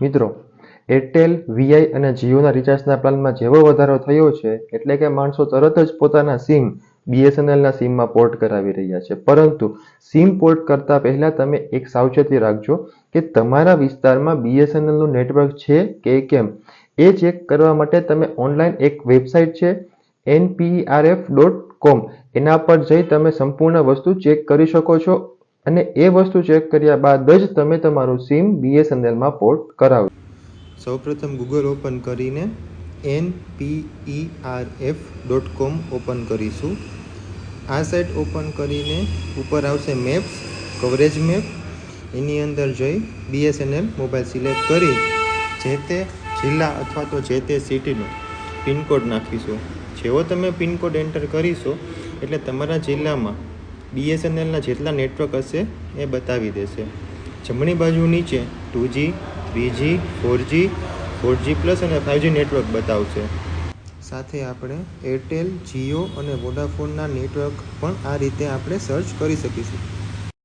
મિત્રો Airtel Vi અને જીઓના રિચાર્જના પ્લાનમાં જેવો વધારો થયો છે, એટલે કે માણસો તરત જ પોતાના સિમ બીએસએનએલના સિમમાં પોર્ટ કરાવી રહ્યા છે. પરંતુ સિમ પોર્ટ કરતા પહેલા તમે એક સાવચેતી રાખજો કે તમારા વિસ્તારમાં બીએસએનએલનું નેટવર્ક છે કે કેમ? એ ચેક કરવા માટે તમે ઓનલાઈન એક વેબસાઇટ છે એનપીઆરએફ ડોટ કોમ એના પર જઈ તમે સંપૂર્ણ વસ્તુ ચેક કરી શકો છો અને એ વસ્તુ ચેક કર્યા બાદ જ તમે તમારું સિમ બીએસએનએલમાં પોર્ટ કરાવજો. સૌપ્રથમ ગૂગલ ઓપન કરીને N P E R F dot com open કરીશું. આ સાઇટ ઓપન કરીને ઉપર આવશે મેપ્સ કવરેજ મેપ એની અંદર જઈ બીએસએનએલ મોબાઈલ સિલેક્ટ કરી જે તે જિલ્લા અથવા તો જે તે સિટીનો પિનકોડ નાખીશું. જેવો તમે પિનકોડ એન્ટર કરીશો, એટલે તમારા જિલ્લામાં બીએસએનએલના જેટલા નેટવર્ક હશે એ બતાવી દેશે. જમણી બાજુ નીચે two G three G, four G four G plus અને ફાઇવજી નેટવર્ક બતાવશે. સાથે આપણે એરટેલ, જીઓ અને વોડાફોનના નેટવર્ક પણ આ રીતે આપણે સર્ચ કરી શકીશું.